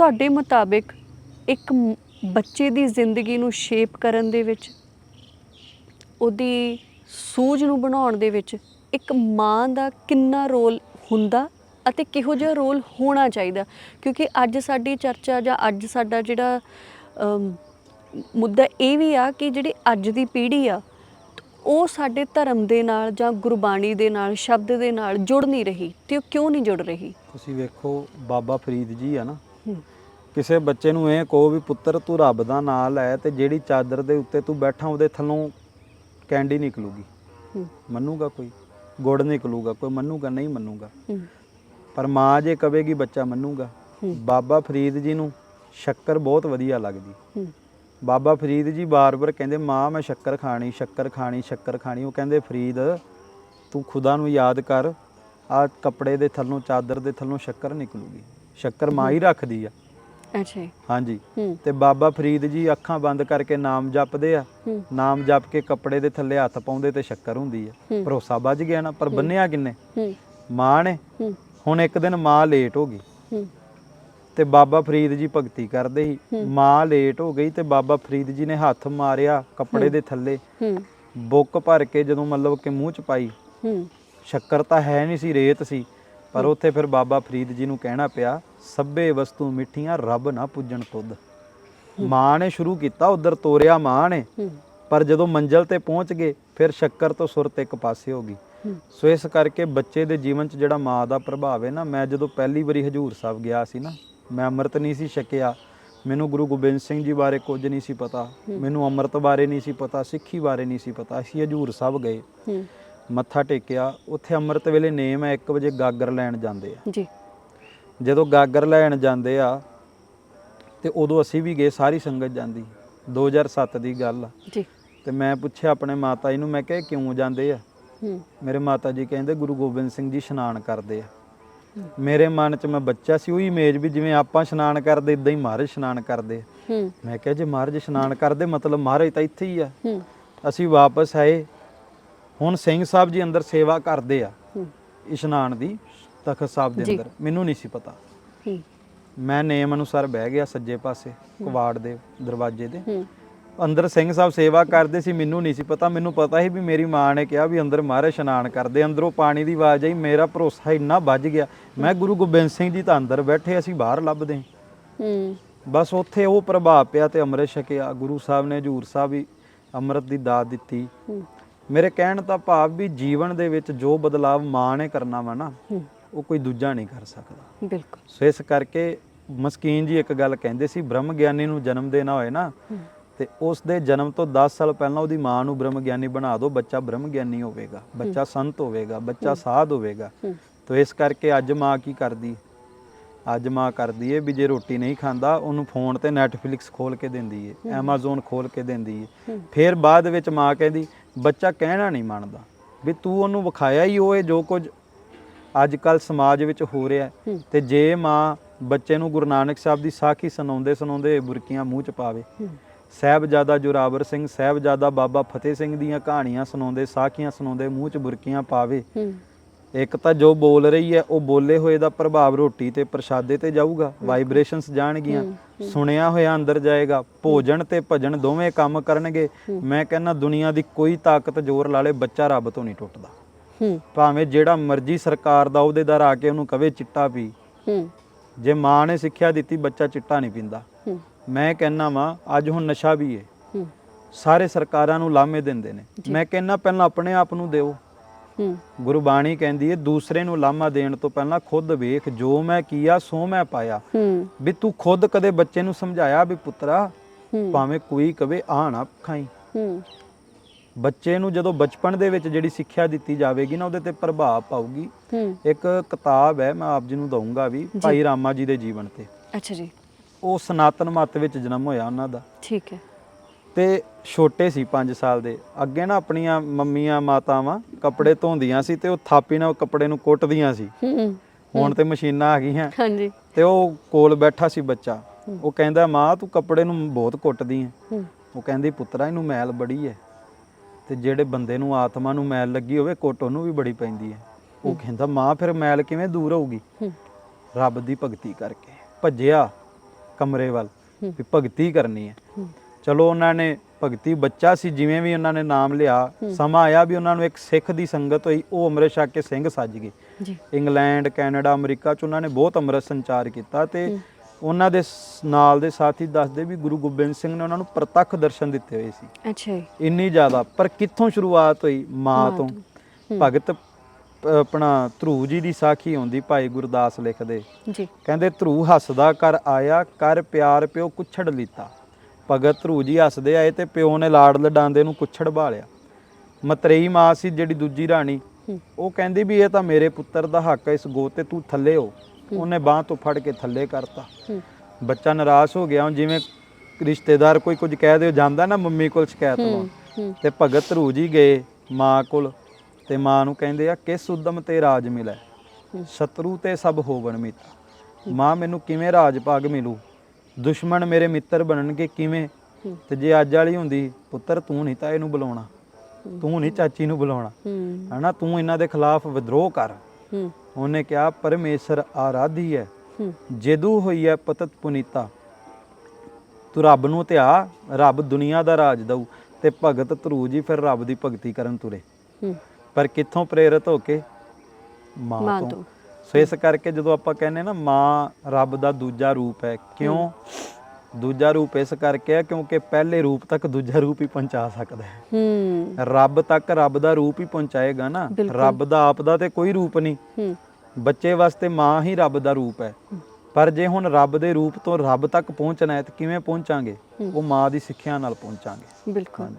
ਤੁਹਾਡੇ ਮੁਤਾਬਿਕ ਇੱਕ ਬੱਚੇ ਦੀ ਜ਼ਿੰਦਗੀ ਨੂੰ ਸ਼ੇਪ ਕਰਨ ਦੇ ਵਿੱਚ, ਉਹਦੀ ਸੂਝ ਨੂੰ ਬਣਾਉਣ ਦੇ ਵਿੱਚ ਇੱਕ ਮਾਂ ਦਾ ਕਿੰਨਾ ਰੋਲ ਹੁੰਦਾ ਅਤੇ ਕਿਹੋ ਜਿਹਾ ਰੋਲ ਹੋਣਾ ਚਾਹੀਦਾ? ਕਿਉਂਕਿ ਅੱਜ ਸਾਡੀ ਚਰਚਾ ਜਾਂ ਅੱਜ ਸਾਡਾ ਜਿਹੜਾ ਮੁੱਦਾ ਇਹ ਵੀ ਆ ਕਿ ਜਿਹੜੀ ਅੱਜ ਦੀ ਪੀੜ੍ਹੀ ਆ, ਉਹ ਸਾਡੇ ਧਰਮ ਦੇ ਨਾਲ ਜਾਂ ਗੁਰਬਾਣੀ ਦੇ ਨਾਲ, ਸ਼ਬਦ ਦੇ ਨਾਲ ਜੁੜ ਨਹੀਂ ਰਹੀ ਤੇ ਉਹ ਕਿਉਂ ਨਹੀਂ ਜੁੜ ਰਹੀ? ਤੁਸੀਂ ਵੇਖੋ ਬਾਬਾ ਫਰੀਦ ਜੀ ਆ ਨਾ ਕਿਸੇ ਬੱਚੇ ਨੂੰ ਇਹ ਕਹੋ ਵੀ ਪੁੱਤਰ ਤੂੰ ਰੱਬ ਦਾ ਨਾਮ ਲੈ ਤੇ ਜਿਹੜੀ ਚਾਦਰ ਦੇ ਉੱਤੇ ਤੂੰ ਬੈਠਾ ਉਹਦੇ ਥੱਲੋਂ ਕੈਂਡੀ ਨਿਕਲੂਗੀ। ਮੰਨੂਗਾ ਕੋਈ? ਗੁੜ ਨਿਕਲੂਗਾ ਕੋਈ ਮੰਨੂਗਾ ਨਹੀਂ ਮੰਨੂਗਾ? ਪਰ ਮਾਂ ਜੇ ਕਵੇਗੀ ਬੱਚਾ ਮੰਨੂਗਾ। ਬਾਬਾ ਫਰੀਦ ਜੀ ਨੂੰ ਸ਼ੱਕਰ ਬਹੁਤ ਵਧੀਆ ਲੱਗਦੀ। ਬਾਬਾ ਫਰੀਦ ਜੀ ਬਾਰ-ਬਾਰ ਕਹਿੰਦੇ ਮਾਂ ਮੈਂ ਸ਼ੱਕਰ ਖਾਣੀ ਸ਼ੱਕਰ ਖਾਣੀ ਸ਼ੱਕਰ ਖਾਣੀ। ਉਹ ਕਹਿੰਦੇ ਫਰੀਦ ਤੂੰ ਖੁਦਾ ਨੂੰ ਯਾਦ ਕਰ ਆ ਕੱਪੜੇ ਦੇ ਥੱਲੋਂ ਚਾਦਰ ਦੇ ਥੱਲੋਂ ਸ਼ੱਕਰ ਨਿਕਲੂਗੀ। ਸ਼ੱਕਰ ਮਾਂ ਹੀ ਰੱਖਦੀ ਆ। ਅੱਛਾ। ਹਾਂਜੀ। ਤੇ ਬਾਬਾ ਫਰੀਦ ਜੀ ਅੱਖਾਂ ਬੰਦ ਕਰਕੇ ਨਾਮ ਜਪਦੇ ਆ। ਨਾਮ ਜਪ ਕੇ ਕੱਪੜੇ ਦੇ ਥੱਲੇ ਹੱਥ ਪਾਉਂਦੇ ਤੇ ਸ਼ੱਕਰ ਹੁੰਦੀ ਆ। ਭਰੋਸਾ ਵੱਜ ਗਿਆ ਨਾ ਪਰ ਬੰਨਿਆ ਕਿੰਨੇ? ਮਾਂ ਨੇ। ਹੁਣ ਇੱਕ ਦਿਨ ਮਾਂ ਲੇਟ ਹੋ ਗਈ। ਤੇ ਬਾਬਾ ਫਰੀਦ ਜੀ ਭਗਤੀ ਕਰਦੇ ਸੀ। ਹੂੰ। ਮਾਂ ਲੇਟ ਹੋ ਗਈ ਤੇ ਬਾਬਾ ਫਰੀਦ ਜੀ ਨੇ ਹੱਥ ਮਾਰਿਆ ਕੱਪੜੇ ਦੇ ਥੱਲੇ। ਬੁੱਕ ਭਰ ਕੇ ਜਦੋਂ ਮਤਲਬ ਕਿ ਮੂੰਹ ਚ ਪਾਈ। ਸ਼ੱਕਰ ਤਾਂ ਹੈ ਨਹੀਂ ਸੀ ਰੇਤ ਸੀ। ਪਰ ਉੱਥੇ ਫਿਰ ਬਾਬਾ ਫਰੀਦ ਜੀ ਨੂੰ ਕਹਿਣਾ ਪਿਆ ਸਭੇ ਵਸਤੂ ਮਿੱਠੀਆਂ ਰੱਬ ਨਾ ਪੁੱਜਣ ਤੁਧ। ਮਾਂ ਨੇ ਸ਼ੁਰੂ ਕੀਤਾ ਉਧਰ ਤੋਰਿਆ ਮਾਂ ਨੇ। ਪਰ ਜਦੋਂ ਮੰਜ਼ਲ ਤੇ ਪਹੁੰਚ ਗਏ ਫਿਰ ਸ਼ੱਕਰ ਤੋਂ ਸੁਰਤ ਇੱਕ ਪਾਸੇ ਹੋ ਗਈ। ਸੋ ਇਸ ਕਰਕੇ ਬੱਚੇ ਦੇ ਜੀਵਨ 'ਚ ਜਿਹੜਾ ਮਾਂ ਦਾ ਪ੍ਰਭਾਵ ਹੈ ਨਾ ਮੈਂ ਜਦੋਂ ਪਹਿਲੀ ਵਾਰੀ ਹਜੂਰ ਸਾਹਿਬ ਗਿਆ ਸੀ ਨਾ ਮੈਂ ਅੰਮ੍ਰਿਤ ਨਹੀਂ ਸੀ ਛਕਿਆ। ਮੈਨੂੰ ਗੁਰੂ ਗੋਬਿੰਦ ਸਿੰਘ ਜੀ ਬਾਰੇ ਕੁਝ ਨਹੀਂ ਸੀ ਪਤਾ। ਮੈਨੂੰ ਅੰਮ੍ਰਿਤ ਬਾਰੇ ਨਹੀਂ ਸੀ ਪਤਾ ਸਿੱਖੀ ਬਾਰੇ ਨਹੀਂ ਸੀ ਪਤਾ। ਅਸੀਂ ਹਜੂਰ ਸਾਹਿਬ ਗਏ। ਮੱਥਾ ਟੇਕਿਆ ਉੱਥੇ ਅੰਮ੍ਰਿਤ ਵੇਲੇ ਨੇਮ ਹੈ 1 ਵਜੇ ਗਾਗਰ ਲੈਣ ਜਾਂਦੇ ਆ। ਜੀ। ਜਦੋਂ ਗਾਗਰ ਲੈਣ ਜਾਂਦੇ ਆ ਤੇ ਉਦੋਂ ਅਸੀਂ ਵੀ ਗਏ ਸਾਰੀ ਸੰਗਤ ਜਾਂਦੀ 2007 ਦੀ ਗੱਲ ਆ। ਜੀ। ਤੇ ਮੈਂ ਪੁੱਛਿਆ ਆਪਣੇ ਮਾਤਾ ਜੀ ਨੂੰ ਮੈਂ ਕਿਹਾ ਕਿਉਂ ਜਾਂਦੇ ਆ? ਮੇਰੇ ਮਾਤਾ ਜੀ ਕਹਿੰਦੇ ਗੁਰੂ ਗੋਬਿੰਦ ਸਿੰਘ ਜੀ ਇਸ਼ਨਾਨ ਕਰਦੇ ਆ। ਮੇਰੇ ਮਨ 'ਚ ਮੈਂ ਬੱਚਾ ਸੀ ਉਹੀ ਇਮੇਜ ਵੀ ਜਿਵੇਂ ਆਪਾਂ ਇਸ਼ਨਾਨ ਕਰਦੇ ਇਦਾਂ ਹੀ ਮਹਾਰਾਜ ਇਸ਼ਨਾਨ ਕਰਦੇ ਮੈਂ ਕਿਹਾ ਜੇ ਮਹਾਰਾਜ ਇਸ਼ਨਾਨ ਕਰਦੇ ਮਤਲਬ ਮਹਾਰਾਜ ਤਾਂ ਇੱਥੇ ਹੀ ਆ। ਅਸੀਂ ਵਾਪਸ ਆਏ ਹੁਣ ਸਿੰਘ ਸਾਹਿਬ ਜੀ ਅੰਦਰ ਸੇਵਾ ਕਰਦੇ ਆ ਇਸ਼ਨਾਨ ਦੀ ਤਖਤ ਸਾਹਿਬ ਦੇ। ਅੰਦਰ। ਮੈਨੂੰ ਨਹੀਂ ਸੀ ਪਤਾ। ਮੈਂ ਨੇਮ ਅਨੁਸਾਰ ਬਹਿ ਗਿਆ ਸੱਜੇ ਪਾਸੇ ਕਵਾੜ ਦੇ ਦਰਵਾਜ਼ੇ ਦੇ ਅੰਦਰ ਸਿੰਘ ਸਾਹਿਬ ਸੇਵਾ ਕਰਦੇ ਸੀ ਮੈਨੂੰ ਨਹੀਂ ਸੀ ਪਤਾ। ਮੈਨੂੰ ਪਤਾ ਸੀ ਵੀ ਮੇਰੀ ਮਾਂ ਨੇ ਕਿਹਾ ਵੀ ਅੰਦਰ ਮਹਾਰਾਜ ਇਸ਼ਨਾਨ ਕਰਦੇ। ਅੰਦਰੋਂ ਪਾਣੀ ਦੀ ਆਵਾਜ਼ ਆਈ ਮੇਰਾ ਭਰੋਸਾ ਇੰਨਾ ਵੱਜ ਗਿਆ। ਮੈਂ ਗੁਰੂ ਗੋਬਿੰਦ ਸਿੰਘ ਜੀ ਤਾਂ ਅੰਦਰ ਬੈਠੇ ਅਸੀਂ ਬਾਹਰ ਲੱਭਦੇ ਹਾਂ। ਬਸ ਉੱਥੇ ਉਹ ਪ੍ਰਭਾਵ ਪਿਆ ਤੇ ਅੰਮ੍ਰਿਤ ਛਕਿਆ। ਗੁਰੂ ਸਾਹਿਬ ਨੇ ਹਜੂਰ ਸਾਹਿਬ ਵੀ ਅੰਮ੍ਰਿਤ ਦੀ ਦਾਤ ਦਿੱਤੀ। ਮੇਰੇ ਕਹਿਣ ਦਾ ਭਾਵ ਵੀ ਜੀਵਨ ਦੇ ਵਿੱਚ ਜੋ ਬਦਲਾਵ ਮਾਂ ਨੇ ਕਰਨਾ ਵਾ ਨਾ ਉਹ ਕੋਈ ਦੂਜਾ ਨਹੀਂ ਕਰ ਸਕਦਾ। ਬਿਲਕੁਲ। ਸੋ ਇਸ ਕਰਕੇ ਮਸਕੀਨ ਜੀ ਇੱਕ ਗੱਲ ਕਹਿੰਦੇ ਸੀ ਬ੍ਰਹਮ ਗਿਆਨੀ ਨੂੰ ਜਨਮ ਦੇਣਾ ਹੋਏ ਨਾ ਤੇ ਉਸ ਦੇ ਜਨਮ ਤੋਂ 10 ਸਾਲ ਪਹਿਲਾਂ ਉਹਦੀ ਮਾਂ ਨੂੰ ਬ੍ਰਹਮ ਗਿਆਨੀ ਬਣਾ ਦਿਓ ਬੱਚਾ ਬ੍ਰਹਮ ਗਿਆਨੀ ਹੋਵੇਗਾ ਬੱਚਾ ਸੰਤ ਹੋਵੇਗਾ ਬੱਚਾ ਸਾਧ ਹੋਵੇਗਾ। ਤੋ ਇਸ ਕਰਕੇ ਅੱਜ ਮਾਂ ਕੀ ਕਰਦੀ? ਅੱਜ ਮਾਂ ਕਰਦੀ ਏ ਵੀ ਜੇ ਰੋਟੀ ਨਹੀਂ ਖਾਂਦਾ ਉਹਨੂੰ ਫੋਨ ਤੇ ਨੈਟਫਲਿਕਸ ਖੋਲ ਕੇ ਦਿੰਦੀ ਏ ਐਮਾਜ਼ੋਨ ਖੋਲ ਕੇ ਦਿੰਦੀ ਏ। ਫਿਰ ਬਾਅਦ ਵਿੱਚ ਮਾਂ ਕਹਿੰਦੀ ਬੱਚਾ ਕਹਿਣਾ ਨਹੀਂ ਮੰਨਦਾ ਵੀ ਤੂੰ ਉਹਨੂੰ ਵਿਖਾਇਆ ਹੀ ਉਹ ਇਹ ਜੋ ਕੁਝ ਅੱਜ ਕੱਲ ਸਮਾਜ ਵਿੱਚ ਹੋ ਰਿਹਾ ਹੈ। ਤੇ ਜੇ ਮਾਂ ਬੱਚੇ ਨੂੰ ਗੁਰੂ ਨਾਨਕ ਸਾਹਿਬ ਦੀ ਸਾਖੀ ਸੁਣਾਉਂਦੇ ਸੁਣਾਉਂਦੇ ਬੁਰਕੀਆਂ ਮੂੰਹ ਚ ਪਾਵੇ। ਸਾਹਿਬਜ਼ਾਦਾ ਜੋਰਾਵਰ ਸਿੰਘ ਸਾਹਿਬਜ਼ਾਦਾ ਬਾਬਾ ਫਤਿਹ ਸਿੰਘ ਦੀਆਂ ਕਹਾਣੀਆਂ ਸੁਣਾਉਂਦੇ ਸਾਖੀਆਂ ਸੁਣਾਉਂਦੇ ਮੂੰਹ 'ਚ ਬੁਰਕੀਆਂ ਪਾਵੇ। ਹੂੰ। ਇੱਕ ਤਾਂ ਜੋ ਬੋਲ ਰਹੀ ਹੈ ਉਹ ਬੋਲੇ ਹੋਏ ਦਾ ਪ੍ਰਭਾਵ ਰੋਟੀ ਤੇ ਪ੍ਰਸ਼ਾਦੇ ਤੇ ਜਾਊਗਾ ਵਾਈਬ੍ਰੇਸ਼ਨਸ ਜਾਣਗੀਆਂ ਸੁਣਿਆ ਹੋਇਆ ਅੰਦਰ ਜਾਏਗਾ ਭੋਜਨ ਤੇ ਭਜਨ ਦੋਵੇਂ ਕੰਮ ਕਰਨਗੇ। ਮੈਂ ਕਹਿੰਦਾ ਦੁਨੀਆ ਦੀ ਕੋਈ ਤਾਕਤ ਜ਼ੋਰ ਲਾ ਲੇ ਬੱਚਾ ਰੱਬ ਤੋਂ ਨਹੀਂ ਟੁੱਟਦਾ। ਹੂੰ। ਭਾਵੇਂ ਜਿਹੜਾ ਮਰਜ਼ੀ ਸਰਕਾਰ ਦਾ ਅਹੁਦੇਦਾਰ ਆ ਕੇ ਉਹਨੂੰ ਕਵੇ ਚਿੱਟਾ ਪੀ। ਹੂੰ। ਜੇ ਮਾਂ ਨੇ ਸਿੱਖਿਆ ਦਿੱਤੀ ਬੱਚਾ ਚਿੱਟਾ ਨਹੀਂ ਪੀਂਦਾ। ਹੂੰ। ਮੈਂ ਕਹਿੰਦਾ ਵਾਂ ਅੱਜ ਹੁਣ ਨਸ਼ਾ ਵੀ ਹੂੰ। ਸਾਰੇ ਸਰਕਾਰਾਂ ਨੂੰ ਲਾਮੇ ਦਿੰਦੇ ਨੇ। ਮੈਂ ਕਹਿੰਦਾ ਪਹਿਲਾਂ ਆਪਣੇ ਆਪ ਨੂੰ ਦਿਓ। ਗੁਰਬਾਣੀ ਕਹਿੰਦੀ ਹੈ ਦੂਸਰੇ ਨੂੰ ਲਾਮਾ ਦੇਣ ਤੋਂ ਪਹਿਲਾਂ ਖੁਦ ਵੇਖ ਜੋ ਮੈਂ ਕੀਆ ਸੋ ਮੈਂ ਪਾਇਆ। ਹੂੰ। ਵੀ ਤੂੰ ਖੁਦ ਕਦੇ ਬੱਚੇ ਨੂੰ ਸਮਝਾਇਆ ਵੀ ਪੁੱਤਰਾ ਭਾਵੇਂ ਕੋਈ ਕਵੇ ਆ ਨਾ ਖਾਈ। ਹੂੰ। ਬੱਚੇ ਨੂੰ ਜਦੋਂ ਬਚਪਨ ਦੇ ਵਿੱਚ ਜਿਹੜੀ ਸਿੱਖਿਆ ਦਿੱਤੀ ਜਾਵੇਗੀ ਨਾ ਉਹਦੇ ਤੇ ਪ੍ਰਭਾਵ ਪਾਊਗੀ। ਹੂੰ। ਇੱਕ ਕਿਤਾਬ ਹੈ ਮੈਂ ਆਪ ਜੀ ਨੂੰ ਦਊਂਗਾ ਵੀ ਭਾਈ ਰਾਮਾ ਜੀ ਦੇ ਜੀਵਨ ਤੇ। ਅੱਛਾ ਜੀ। ਉਹ ਸਨਾਤਨ ਮਤ ਵਿੱਚ ਜਨਮ ਹੋਇਆ ਉਹਨਾਂ ਦਾ। ਠੀਕ ਹੈ। ਤੇ ਛੋਟੇ ਸੀ 5 ਸਾਲ ਦੇ। ਅੱਗੇ ਨਾ ਆਪਣੀਆਂ ਮੰਮੀਆਂ ਮਾਤਾਵਾਂ ਕੱਪੜੇ ਧੋਂਦੀਆਂ ਸੀ ਤੇ ਉਹ ਥਾਪੀ ਨਾਲ ਕੱਪੜੇ ਨੂੰ ਕੁੱਟਦੀਆਂ ਸੀ। ਹੂੰ ਹੁਣ ਤੇ ਮਸ਼ੀਨਾਂ ਆ ਗਈਆਂ। ਹਾਂਜੀ। ਤੇ ਉਹ ਕੋਲ ਬੈਠਾ ਸੀ ਬੱਚਾ। ਉਹ ਕਹਿੰਦਾ ਮਾਂ ਤੂੰ ਕੱਪੜੇ ਨੂੰ ਬਹੁਤ ਕੁੱਟਦੀ ਹੈ। ਉਹ ਕਹਿੰਦੀ ਪੁੱਤਰਾ ਇਹਨੂੰ ਮੈਲ ਬੜੀ ਹੈ ਤੇ ਜਿਹੜੇ ਬੰਦੇ ਨੂੰ ਆਤਮਾ ਨੂੰ ਮੈਲ ਲੱਗੀ ਹੋਵੇ ਕੁੱਟ ਉਹਨੂੰ ਵੀ ਬੜੀ ਪੈਂਦੀ ਹੈ ਉਹ ਕਹਿੰਦਾ ਮਾਂ ਫਿਰ ਮੈਲ ਕਿਵੇਂ ਦੂਰ ਹੋਊਗੀ? ਰੱਬ ਦੀ ਭਗਤੀ ਕਰਕੇ। ਭੱਜਿਆ ਕਮਰੇ ਵੱਲ। ਵੀ ਭਗਤੀ ਕਰਨੀ ਹੂੰ। ਚਲੋ ਉਹਨਾਂ ਨੇ ਭਗਤੀ ਬੱਚਾ ਸੀ ਜਿਵੇਂ ਵੀ ਉਹਨਾਂ ਨੇ ਨਾਮ ਲਿਆ ਸਮਾਂ ਆਇਆ ਵੀ ਉਹਨਾਂ ਨੂੰ ਇੱਕ ਸਿੱਖ ਦੀ ਸੰਗਤ ਹੋਈ ਉਹ ਅੰਮ੍ਰਿਤ ਛਕ ਕੇ ਸਿੰਘ ਸੱਜ ਗਏ। ਜੀ। ਇੰਗਲੈਂਡ ਕੈਨੇਡਾ ਅਮਰੀਕਾ ਚ ਉਹਨਾਂ ਨੇ ਬਹੁਤ ਅੰਮ੍ਰਿਤ ਸੰਚਾਰ ਕੀਤਾ ਤੇ ਉਹਨਾਂ ਦੇ ਨਾਲ ਦੇ ਸਾਥੀ ਦੱਸਦੇ ਵੀ ਗੁਰੂ ਗੋਬਿੰਦ ਸਿੰਘ ਨੇ ਉਹਨਾਂ ਨੂੰ ਪ੍ਰਤੱਖ ਦਰਸ਼ਨ ਦਿੱਤੇ ਹੋਏ ਸੀ। ਅੱਛਾ ਜੀ। ਇੰਨੀ ਜ਼ਿਆਦਾ ਪਰ ਕਿੱਥੋਂ ਸ਼ੁਰੂਆਤ ਹੋਈ? ਮਾਂ ਤੋਂ। ਭਗਤ ਆਪਣਾ ਧਰੂ ਜੀ ਦੀ ਸਾਖੀ ਆਉਂਦੀ ਭਾਈ ਗੁਰਦਾਸ ਲਿਖਦੇ। ਜੀ। ਕਹਿੰਦੇ ਧਰੂ ਹੱਸਦਾ ਕਰ ਆਇਆ ਕਰ ਪਿਆਰ ਪਿਓ ਕੁਛੜ ਲੀਤਾ। ਭਗਤ ਧਰੂ ਜੀ ਹੱਸਦੇ ਆਏ ਤੇ ਪਿਓ ਨੇ ਲਾੜ ਲਡਾਂਦੇ ਨੂੰ ਕੁਛੜ ਭਾਲਿਆ ਮਤਰੇਈ ਮਾਂ ਸੀ ਜਿਹੜੀ ਦੂਜੀ ਰਾਣੀ। ਉਹ ਕਹਿੰਦੀ ਵੀ ਇਹ ਤਾਂ ਮੇਰੇ ਪੁੱਤਰ ਦਾ ਹੱਕ ਹੈ ਇਸ ਗੋ ਤੇ ਤੂੰ ਥੱਲੇ ਹੋ। ਉਹਨੇ ਬਾਹ ਤੋਂ ਫੜ ਕੇ ਥੱਲੇ ਕਰਤਾ। ਬੱਚਾ ਨਿਰਾਸ਼ ਹੋ ਗਿਆ ਜਿਵੇਂ ਰਿਸ਼ਤੇਦਾਰ ਕੋਈ ਕੁਝ ਕਹਿ ਦਿਓ ਜਾਂਦਾ ਨਾ ਮੰਮੀ ਕੋਲ ਸ਼ਿਕਾਇਤ ਹੂੰ ਤੇ ਭਗਤ ਧਰੂ ਜੀ ਗਏ ਮਾਂ ਕੋਲ ਤੇ ਮਾਂ ਨੂੰ ਕਹਿੰਦੇ ਆ ਕਿਸ ਉਦਮ ਤੇ ਰਾਜ ਮਿਲੈ। ਸ਼ਤਰੂ ਤੇ ਸਭ ਹੋਵਣ ਮਿੱਤ। ਮਾਂ ਮੈਨੂੰ ਕਿਵੇਂ ਰਾਜ ਪਾਗ ਮਿਲੂ? ਦੁਸ਼ਮਣ ਮੇਰੇ ਮਿੱਤਰ ਬਣਨਗੇ ਕਿਵੇਂ? ਹੂੰ। ਤੇ ਜੇ ਅੱਜ ਵਾਲੀ ਹੁੰਦੀ ਪੁੱਤਰ ਤੂੰ ਨਹੀਂ ਤਾਂ ਇਹਨੂੰ ਬੁਲਾਉਣਾ। ਤੂੰ ਨਹੀਂ ਚਾਚੀ ਨੂੰ ਬੁਲਾਉਣਾ। ਹੂੰ। ਹਨਾ ਤੂੰ ਇਹਨਾਂ ਦੇ ਖਿਲਾਫ ਵਿਦਰੋਹ ਕਰ। ਹੂੰ। ਉਹਨੇ ਕਿਹਾ ਪਰਮੇਸ਼ਰ ਆਰਾਧੀ ਹੈ। ਹੂੰ। ਜੇਦੂ ਹੋਈ ਹੈ ਪਤਤ ਪੁਨੀਤਾ। ਤੂੰ ਰੱਬ ਨੂੰ ਧਿਆ ਰੱਬ ਦੁਨੀਆ ਦਾ ਰਾਜ ਦਊ ਤੇ ਭਗਤ ਧਰੂ ਜੀ ਫਿਰ ਰੱਬ ਦੀ ਭਗਤੀ ਕਰਨ ਤੁਰੇ। ਹੂੰ। ਪਰ ਕਿੱਥੋਂ ਪ੍ਰੇਰਿਤ ਹੋ ਕੇ? ਮਾਂ ਮਾਂ ਤੋਂ। ਤੋਂ। ਸੋ ਇਸ ਕਰਕੇ ਜਦੋਂ ਆਪਾਂ ਕਹਿੰਦੇ ਨਾ ਮਾਂ ਰੱਬ ਦਾ ਦੂਜਾ ਰੂਪ ਹੈ ਕਿਉਂ? ਦੂਜਾ ਰੂਪ ਇਸ ਕਰਕੇ ਹੈ ਕਿਉਂਕਿ ਪਹਿਲੇ ਰੂਪ ਤੱਕ ਦੂਜਾ ਰੂਪ ਹੀ ਪਹੁੰਚਾ ਸਕਦਾ ਹੈ। ਹੂੰ। ਰੱਬ ਤੱਕ ਰੱਬ ਦਾ ਰੂਪ ਹੀ ਪਹੁੰਚਾਏਗਾ ਨਾ। ਰੱਬ ਦਾ ਆਪ ਦਾ ਤੇ ਕੋਈ ਰੂਪ ਨਹੀਂ। ਹੂੰ। ਬੱਚੇ ਵਾਸਤੇ ਮਾਂ ਹੀ ਰੱਬ ਦਾ ਰੂਪ ਹੈ। ਪਰ ਜੇ ਹੁਣ ਰੱਬ ਦੇ ਰੂਪ ਤੋਂ ਰੱਬ ਤੱਕ ਪਹੁੰਚਣਾ ਹੈ ਤਾਂ ਕਿਵੇਂ ਪਹੁੰਚਾਂਗੇ? ਉਹ ਮਾਂ ਦੀ ਸਿੱਖਿਆ ਨਾਲ ਪਹੁੰਚਾਂਗੇ। ਬਿਲਕੁਲ।